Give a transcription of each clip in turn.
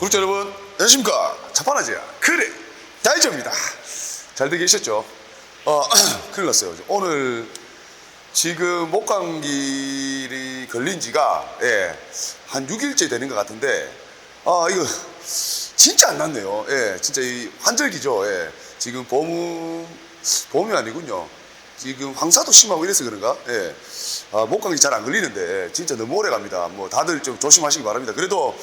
구독자 여러분 안녕하십니까? 자판아지야. 그래. 다이저입니다. 잘들 계셨죠? 어 큰일 났어요. 오늘 지금 목감기를 걸린 지가 예, 한 6일째 되는 것 같은데 아 이거 진짜 안 낫네요. 예, 진짜 이 환절기죠. 예, 지금 봄 봄이 아니군요 지금 황사도 심하고 이래서 그런가? 예. 아, 목감기 잘 안 걸리는데 진짜 너무 오래 갑니다. 뭐 다들 좀 조심하시기 바랍니다. 그래도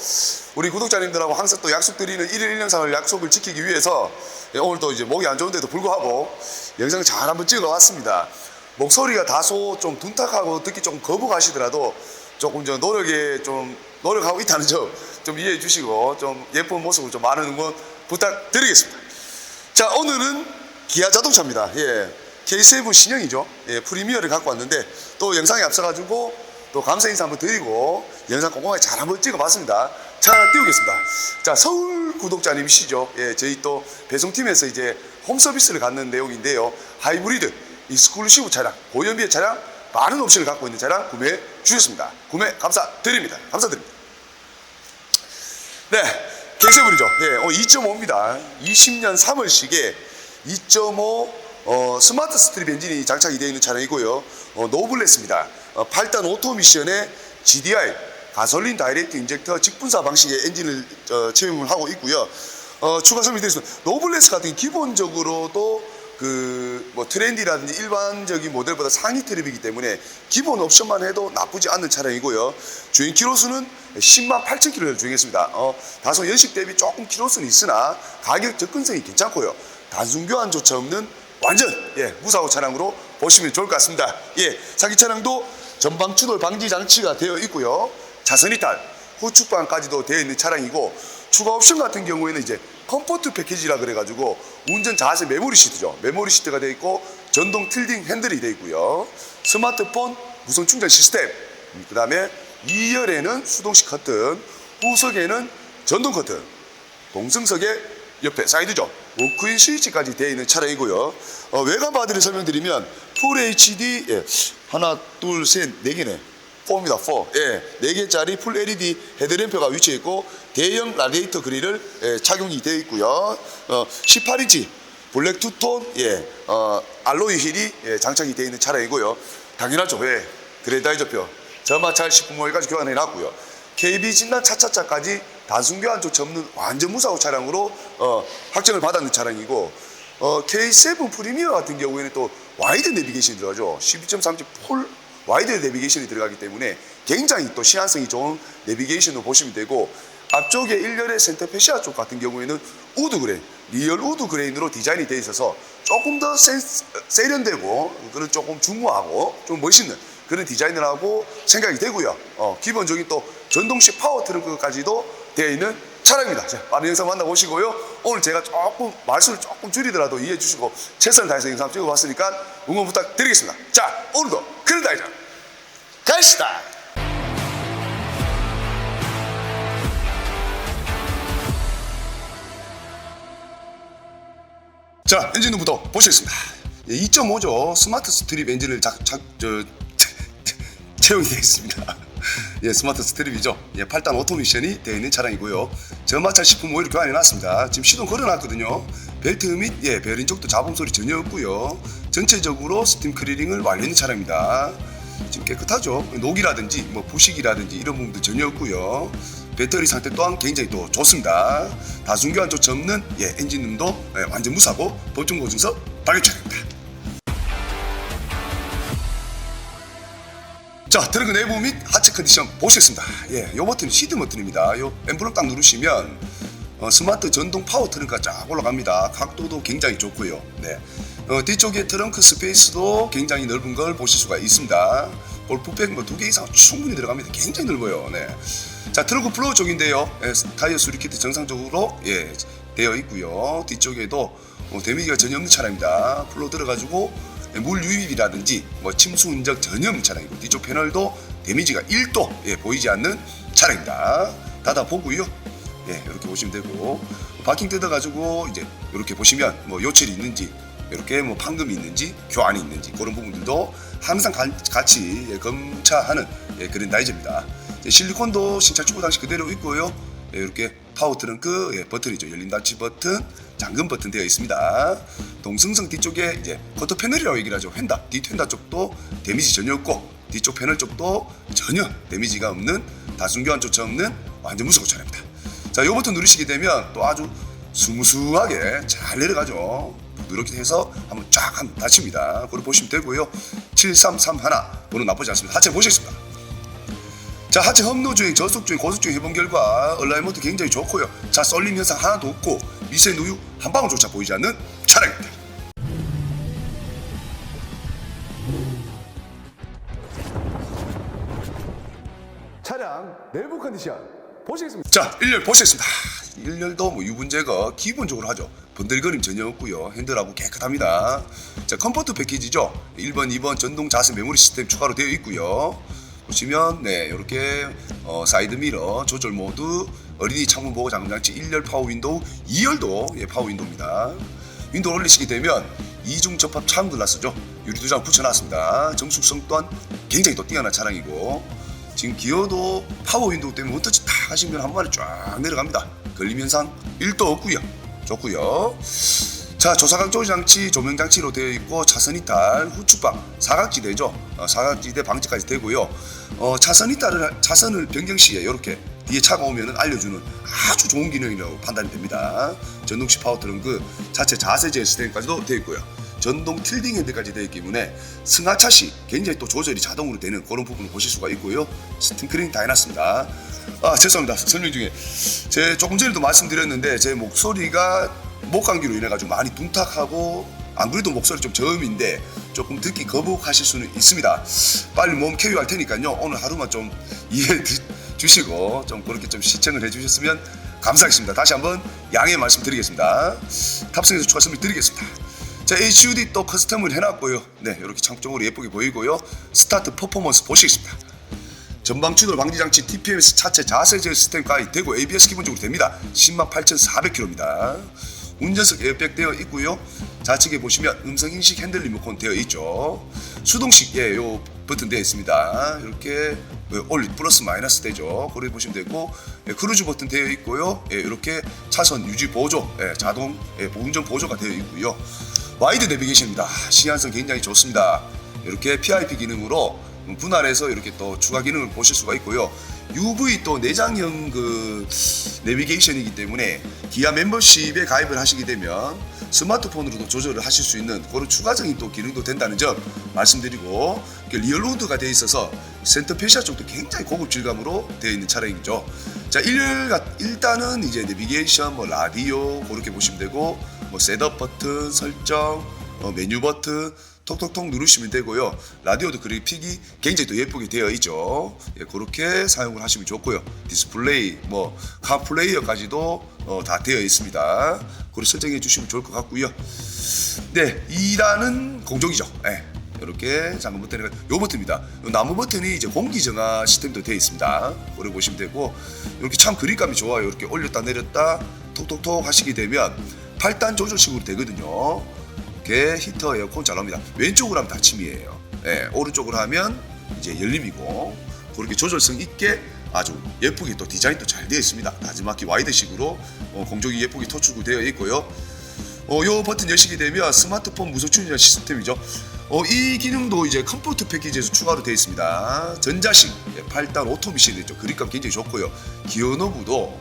우리 구독자님들하고 항상 또 약속드리는 1일 1년상을 약속을 지키기 위해서 예, 오늘 또 이제 목이 안 좋은데도 불구하고 영상 잘 한번 찍어 왔습니다. 목소리가 다소 좀 둔탁하고 듣기 조금 거부가시더라도 조금 저 노력에 좀 노력하고 있다는 점 좀 이해해 주시고 좀 예쁜 모습을 좀 많은 응원 부탁드리겠습니다. 자 오늘은 기아 자동차입니다. 예. K7 신형이죠. 예, 프리미어를 갖고 왔는데 또 영상에 앞서가지고 또 감사 인사 한번 드리고 영상 꼼꼼하게 잘 한번 찍어봤습니다. 차 띄우겠습니다. 자 서울 구독자님이시죠. 예, 저희 또 배송팀에서 이제 홈 서비스를 갖는 내용인데요. 하이브리드 익스클루시브 차량, 고연비의 차량 많은 옵션을 갖고 있는 차량 구매해 주셨습니다. 구매 감사드립니다. 감사드립니다. 네, 갱세불이죠. 예, 어, 2.5입니다. 20년 3월식에 2.5 어, 스마트 스트립 엔진이 장착이 되어 있는 차량이고요. 어, 노블레스입니다. 어, 8단 오토 미션의 GDI 가솔린 다이렉트 인젝터 직분사 방식의 엔진을 어, 채용을 하고 있고요. 어, 추가 설명드리겠습니다. 노블레스 같은 기본적으로도 그 뭐 트렌디라든지 일반적인 모델보다 상위 트립이기 때문에 기본 옵션만 해도 나쁘지 않은 차량이고요. 주행 키로수는 10만 8천 킬로를 주행했습니다. 어, 다소 연식 대비 조금 키로수는 있으나 가격 접근성이 괜찮고요. 단순 교환조차 없는 완전 예, 무사고 차량으로 보시면 좋을 것 같습니다. 예, 사기 차량도 전방 추돌 방지 장치가 되어 있고요. 자선 이탈, 후측방까지도 되어 있는 차량이고 추가 옵션 같은 경우에는 이제 컴포트 패키지라 그래가지고 운전 자세 메모리 시트죠. 메모리 시트가 되어 있고 전동 틸딩 핸들이 되어 있고요. 스마트폰 무선 충전 시스템. 그 다음에 2열에는 수동식 커튼, 후석에는 전동 커튼, 동승석의 옆에 사이드죠. 워크인 스위치까지 되어 있는 차량이고요. 어, 외관 바디를 설명드리면 풀 HD 예, 하나 둘 셋 네 개네. 4입니다. 4. 예, 4개짜리 풀 LED 헤드램프가 위치해 있고 대형 라디에이터 그릴을 예, 착용이 되어 있고요. 어, 18인치 블랙 투톤 예, 어, 알로이 힐이 예, 장착이 되어 있는 차량이고요. 당연하죠. 예, 그레다이저표 저마찰 19호일까지 교환해 놨고요. KB 진단 차차차까지 단순 교환조차 없는 완전 무사고 차량으로 어, 확정을 받았는 차량이고 어, K7 프리미어 같은 경우에는 또 와이드 내비게이션이 들어가죠. 12.3지 풀 와이드 내비게이션이 들어가기 때문에 굉장히 또 시한성이 좋은 내비게이션으로 보시면 되고 앞쪽에 1열의 센터 페시아 쪽 같은 경우에는 우드 그레인, 리얼 우드 그레인으로 디자인이 되어 있어서 조금 더 센, 세련되고 그런 조금 중후하고 좀 멋있는 그런 디자인을 하고 생각이 되고요. 어, 기본적인 또 전동식 파워 트렁크까지도 되어 있는 차량입니다. 자, 빠른 영상 만나보시고요. 오늘 제가 조금 말씀을 조금 줄이더라도 이해해 주시고 최선을 다해서 영상 찍어봤으니까 응원 부탁드리겠습니다. 자, 오늘도 그런 다이자 가시다. 자, 엔진부터 보시겠습니다. 2.5죠. 스마트 스트립 엔진을 작, 작, 저, 채용이 되어 있습니다. 예, 스마트 스트립이죠. 예, 8단 오토미션이 되어 있는 차량이고요. 저마찰 10분 오일 교환해 놨습니다. 지금 시동 걸어놨거든요. 벨트 및 예, 베어링 쪽도 잡음 소리 전혀 없고요. 전체적으로 스팀 클리닝을 완료한 차량입니다. 지금 깨끗하죠. 녹이라든지 뭐 부식이라든지 이런 부분도 전혀 없고요. 배터리 상태 또한 굉장히 또 좋습니다. 다순 교환 조차 없는 예, 엔진음도 예, 완전 무사고 보증 보증서 발급 차량입니다. 자, 트렁크 내부 및 하체 컨디션 보시겠습니다. 예, 요 버튼은 시드 버튼입니다. 요 엠블럼 딱 누르시면 어, 스마트 전동 파워 트렁크가 쫙 올라갑니다. 각도도 굉장히 좋고요. 네. 어, 뒤쪽에 트렁크 스페이스도 굉장히 넓은 걸 보실 수가 있습니다. 골프백 뭐 두 개 이상 충분히 들어갑니다. 굉장히 넓어요. 네. 자, 트렁크 플로어 쪽인데요. 예, 타이어 수리 키트 정상적으로 예, 되어 있고요. 뒤쪽에도 어, 데미지가 전혀 없는 차량입니다. 플로어 들어가지고 예, 물 유입이라든지 뭐 침수 흔적 없는 차량이고 뒤쪽 패널도 데미지가 1도 예, 보이지 않는 차량입니다. 닫아 보고요. 예, 이렇게 보시면 되고 파킹 뜯어 가지고 이제 이렇게 보시면 뭐 요철이 있는지 이렇게 뭐 판금이 있는지 교환이 있는지 그런 부분들도 항상 가- 같이 예, 검차하는 예, 그런 나이즈입니다. 이제 실리콘도 신차 출고 당시 그대로 있고요. 예, 이렇게 파워 트렁크 예, 버튼이죠. 열림 닫기 버튼, 잠금 버튼 되어 있습니다. 동승성 뒤쪽에 이제 커터 패널이라고 얘기를 하죠. 휀다, 뒷휀다 쪽도 데미지 전혀 없고 뒤쪽 패널 쪽도 전혀 데미지가 없는 다중 교환조차 없는 완전 무서운 차량입니다. 자, 이 버튼 누르시게 되면 또 아주 스무스하게 잘 내려가죠. 부드럽게 해서 한번 쫙 한번 닫힙니다. 그걸 보시면 되고요. 7331 번호 나쁘지 않습니다. 하체 보시겠습니다. 자 하체 험로 주행, 저속 주행, 고속 주행 해본 결과 얼라이먼트 굉장히 좋고요. 자 썰림 현상 하나도 없고 미세 누유 한 방울조차 보이지 않는 차량입니다. 차량 내부 컨디션 보시겠습니다. 자, 1열 보시겠습니다. 1열도 뭐 유분 제거 기본적으로 하죠. 번들거림 전혀 없고요. 핸들하고 깨끗합니다. 자, 컴포트 패키지죠. 1번, 2번 전동 자세 메모리 시스템 추가로 되어 있고요. 보시면 네, 이렇게 어, 사이드 미러 조절 모드 어린이 창문 보호 잠금 장치 1열 파워 윈도우, 2열도 예, 파워 윈도우입니다. 윈도우 올리시게 되면 이중 접합 차음 글라스죠. 유리 두 장 붙여놨습니다. 정숙성 또한 굉장히 또 뛰어난 차량이고 지금 기어도 파워 윈도우 때문에 원터치 딱 하시면 한 마리 쫙 내려갑니다. 걸림 현상 1도 없고요. 좋고요. 자 조사각 조리 장치 조명 장치로 되어 있고 차선 이탈 후축방 사각지대죠. 어, 사각지대 방지까지 되고요. 어, 차선 이탈을 차선을 변경 시에 이렇게 뒤에 차가 오면은 알려주는 아주 좋은 기능이라고 판단이 됩니다. 전동식 파워 트렁크 자체 자세 제어 시스템까지도 되어 있고요. 전동 틸딩 핸드까지 되어 있기 때문에 승하차 시 굉장히 또 조절이 자동으로 되는 그런 부분을 보실 수가 있고요. 스팅크링 다 해놨습니다. 아 죄송합니다. 설명 중에 제 조금 전에도 말씀드렸는데 제 목소리가 목 감기로 인해 가지고 많이 둔탁하고 안 그래도 목소리 좀 저음인데 조금 듣기 거북하실 수는 있습니다. 빨리 몸 쾌유할 테니까요. 오늘 하루만 좀 이해해 주- 주시고 좀 그렇게 좀 시청을 해주셨으면 감사하겠습니다. 다시 한번 양해 말씀드리겠습니다. 탑승해서 추가 선물 드리겠습니다. 자, HUD 또 커스텀을 해놨고요. 네, 이렇게 창쪽으로 예쁘게 보이고요. 스타트 퍼포먼스 보시겠습니다. 전방 추돌 방지 장치 TPMS 차체 자세 제어 시스템까지 되고 ABS 기본적으로 됩니다. 108,400km입니다. 운전석 에어백 되어 있고요. 좌측에 보시면 음성 인식 핸들 리모컨 되어 있죠. 수동식 예, 요 버튼 되어 있습니다. 이렇게 어, 올리 플러스 마이너스 되죠. 그래 보시면 되고 예, 크루즈 버튼 되어 있고요. 예, 이렇게 차선 유지 보조, 예, 자동 예, 운전 보조가 되어 있고요. 와이드 내비게이션입니다. 시야성 굉장히 좋습니다. 이렇게 PIP 기능으로 분할해서 이렇게 또 추가 기능을 보실 수가 있고요. UV 또 내장형 그 내비게이션이기 때문에 기아 멤버십에 가입을 하시게 되면 스마트폰으로도 조절을 하실 수 있는 그런 추가적인 또 기능도 된다는 점 말씀드리고 리얼로드가 되어 있어서 센터페시아 쪽도 굉장히 고급 질감으로 되어 있는 차량이죠. 자, 일, 일단은 이제 내비게이션, 뭐 라디오 그렇게 보시면 되고 뭐 셋업 버튼 설정, 어, 메뉴 버튼 톡톡톡 누르시면 되고요. 라디오도 그래픽이 굉장히 또 예쁘게 되어 있죠. 예, 그렇게 사용을 하시면 좋고요. 디스플레이, 뭐 카플레이어까지도 어, 다 되어 있습니다. 그걸 설정해 주시면 좋을 것 같고요. 네, 2단은 공정이죠. 예. 이렇게 잠금 버튼이 요 버튼입니다. 요 나무 버튼이 이제 공기 정화 시스템도 되어 있습니다. 그걸 보시면 되고 이렇게 참 그립감이 좋아요. 이렇게 올렸다 내렸다 톡톡톡 하시게 되면 8단 조절식으로 되거든요. 이렇게 히터 에어컨 잘 나옵니다. 왼쪽으로 하면 닫힘이에요. 예, 오른쪽으로 하면 이제 열림이고 그렇게 조절성 있게 아주 예쁘게 또 디자인도 잘 되어 있습니다. 나지막히 와이드식으로 어, 공정이 예쁘게 토출구 되어 있고요. 어, 요 버튼 여시게 되면 스마트폰 무선 충전 시스템이죠. 어, 이 기능도 이제 컴포트 패키지에서 추가로 되어 있습니다. 전자식 8단 오토미션이 있죠. 그립감 굉장히 좋고요. 기어 너브도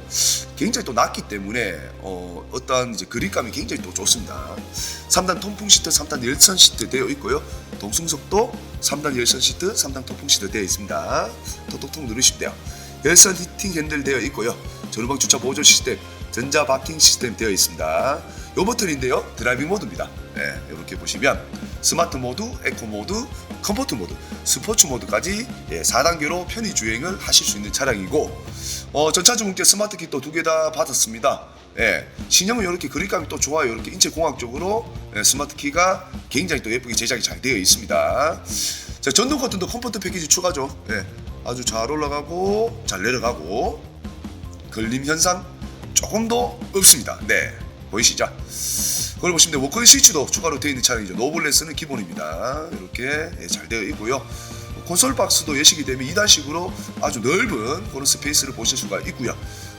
굉장히 또 낮기 때문에 어, 어떤 이제 그립감이 굉장히 또 좋습니다. 3단 통풍 시트, 3단 열선 시트 되어 있고요. 동승석도 3단 열선 시트, 3단 통풍 시트 되어 있습니다. 톡톡톡 누르시면 돼요. 열선 히팅 핸들 되어 있고요. 전후방 주차 보조 시스템, 전자 바킹 시스템 되어 있습니다. 요 버튼인데요. 드라이빙 모드입니다. 네, 이렇게 보시면 스마트 모드, 에코 모드, 컴포트 모드, 스포츠 모드까지 예, 4단계로 편의 주행을 하실 수 있는 차량이고 어, 전차주분께 스마트 킷도 두개 다 받았습니다. 예, 신형은 이렇게 그립감이 또 좋아요. 이렇게 인체 공학적으로 예, 스마트 키가 굉장히 또 예쁘게 제작이 잘 되어 있습니다. 자, 전동 커튼도 컴포트 패키지 추가죠. 예, 아주 잘 올라가고 잘 내려가고 걸림 현상 조금 더 없습니다. 네, 보이시죠? 그걸 보시면 돼요. 워커리 스위치도 추가로 되어 있는 차량이죠. 노블레스는 기본입니다. 이렇게 예, 잘 되어 있고요. 콘솔 박스도 예식이 되면 2단식으로 아주 넓은 그런 스페이스를 보실 수가 있고요.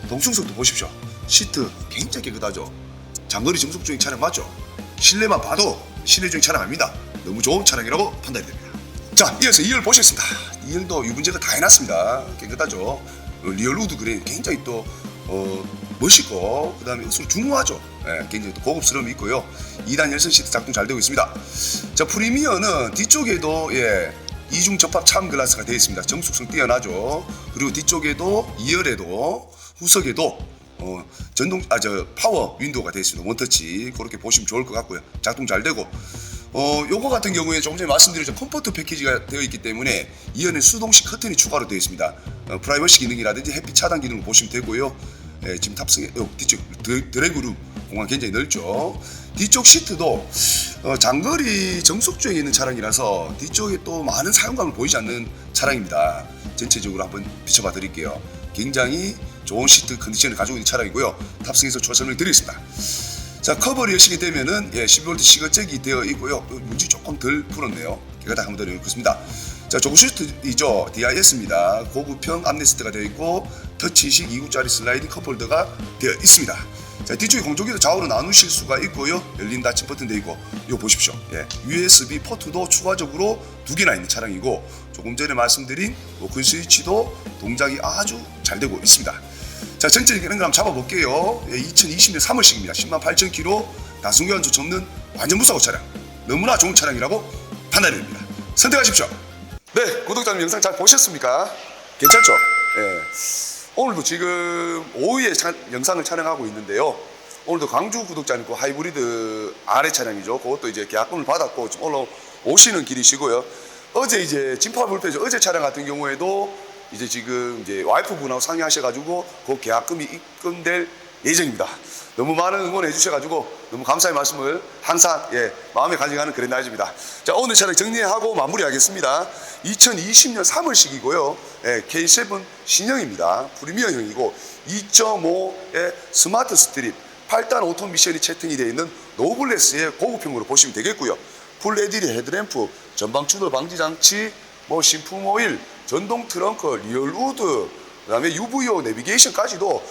동승석도 보십시오. 시트 굉장히 깨끗하죠. 장거리 정속 중인 차량 맞죠? 실내만 봐도 실내 중인 차량 아닙니다. 너무 좋은 차량이라고 판단이 됩니다. 자, 이어서 2열 보시겠습니다. 2열도 유분제가 다 해놨습니다. 깨끗하죠. 어, 리얼 우드 그레인 굉장히 또 어, 멋있고 그다음에 서로 중후하죠. 예, 굉장히 또 고급스러움이 있고요. 2단 열선 시트 작동 잘 되고 있습니다. 자, 프리미어는 뒤쪽에도 예, 이중 접합 참 글라스가 되어 있습니다. 정숙성 뛰어나죠. 그리고 뒤쪽에도 2열에도 후석에도 어, 전동 아 저 파워 윈도우가 되어 있습니다. 원터치 그렇게 보시면 좋을 것 같고요. 작동 잘 되고 어 요거 같은 경우에 조금 전에 말씀드린 컴포트 패키지가 되어 있기 때문에 이 안에 수동식 커튼이 추가로 되어 있습니다. 어, 프라이버시 기능이라든지 햇빛 차단 기능을 보시면 되고요. 예, 지금 탑승해 어, 뒤쪽 드, 드래그룸 공간 굉장히 넓죠. 뒤쪽 시트도 어, 장거리 정속 주행에 있는 차량이라서 뒤쪽에 또 많은 사용감을 보이지 않는 차량입니다. 전체적으로 한번 비춰봐 드릴게요. 굉장히 좋은 시트 컨디션을 가지고 있는 차량이고요. 탑승해서 설명 드리겠습니다. 자 커버를 여시게 되면은 예, 12V 시거잭이 되어 있고요. 어, 문지 조금 덜 풀었네요. 깨끗하게 한번 더 넣겠습니다. 자 조그 시트이죠. DIS입니다. 고급형 암레스트가 되어 있고 터치식 2구짜리 슬라이딩 컵홀더가 되어 있습니다. 자 뒤쪽에 공조기도 좌우로 나누실 수가 있고요. 열린 닫힘 버튼 되어 있고 이거 보십시오. 예, USB 포트도 추가적으로 두 개나 있는 차량이고 조금 전에 말씀드린 오픈 스위치도 동작이 아주 잘 되고 있습니다. 자, 전체적인 그런 거 한번 잡아볼게요. 예, 2020년 3월식입니다. 10만 8천 킬로 다순교환 조차 없는 완전 무사고 차량. 너무나 좋은 차량이라고 판단이 됩니다. 선택하십시오. 네, 구독자님 영상 잘 보셨습니까? 괜찮죠? 예. 오늘도 지금 오후에 차- 영상을 촬영하고 있는데요. 오늘도 광주 구독자님 그 하이브리드 아래 차량이죠. 그것도 이제 계약금을 받았고 지금 올라오시는 길이시고요. 어제 이제 진파 불패죠. 어제 차량 같은 경우에도 이제 지금 이제 와이프분하고 상의하셔가지고 그 계약금이 입금될 예정입니다. 너무 많은 응원해 주셔가지고 너무 감사의 말씀을 항상 예 마음에 간직하는 그런 날입니다. 자 오늘 차량 정리하고 마무리하겠습니다. 2020년 3월식이고요. 예, K7 신형입니다. 프리미어형이고 2.5의 스마트 스트립 8단 오토 미션이 채팅이 되어 있는 노블레스의 고급형으로 보시면 되겠고요. 풀 LED 헤드램프, 전방 추돌 방지 장치, 뭐 신품 오일, 전동 트렁크, 리얼 우드, 그다음에 UVO 내비게이션까지도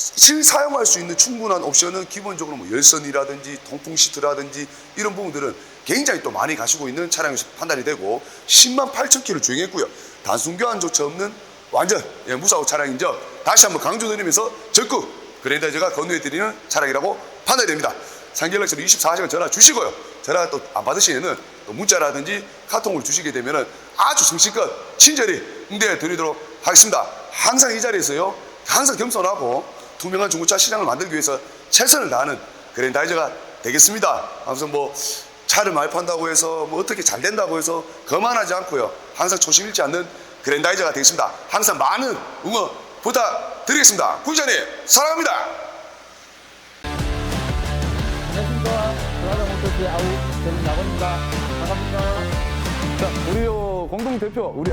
실 사용할 수 있는 충분한 옵션은 기본적으로 뭐 열선이라든지 통풍 시트라든지 이런 부분들은 굉장히 또 많이 가지고 있는 차량에서 판단이 되고 10만 8천 킬로 주행했고요. 단순 교환조차 없는 완전 예, 무사고 차량인죠. 다시 한번 강조드리면서 적극 그랜다이저가 건의해드리는 차량이라고 판단이 됩니다. 상계연락처로 24시간 전화 주시고요. 전화 또 안 받으시면은 또 문자라든지 카톡을 주시게 되면은 아주 성실껏 친절히 응대해 드리도록 하겠습니다. 항상 이 자리에서요. 항상 겸손하고 투명한 중고차 시장을 만들기 위해서 최선을 다하는 그랜다이저가 되겠습니다. 아무튼 뭐 차를 많이 판다고 해서 뭐 어떻게 잘 된다고 해서 거만하지 않고요. 항상 초심 잃지 않는 그랜다이저가 되겠습니다. 항상 많은 응원 부탁드리겠습니다. 구기자님 사랑합니다. 안녕하십니까. 드라마 모터스의 아우, 저는 나건입니다. 반갑습니다. 자, 우리 요 공동 대표 우리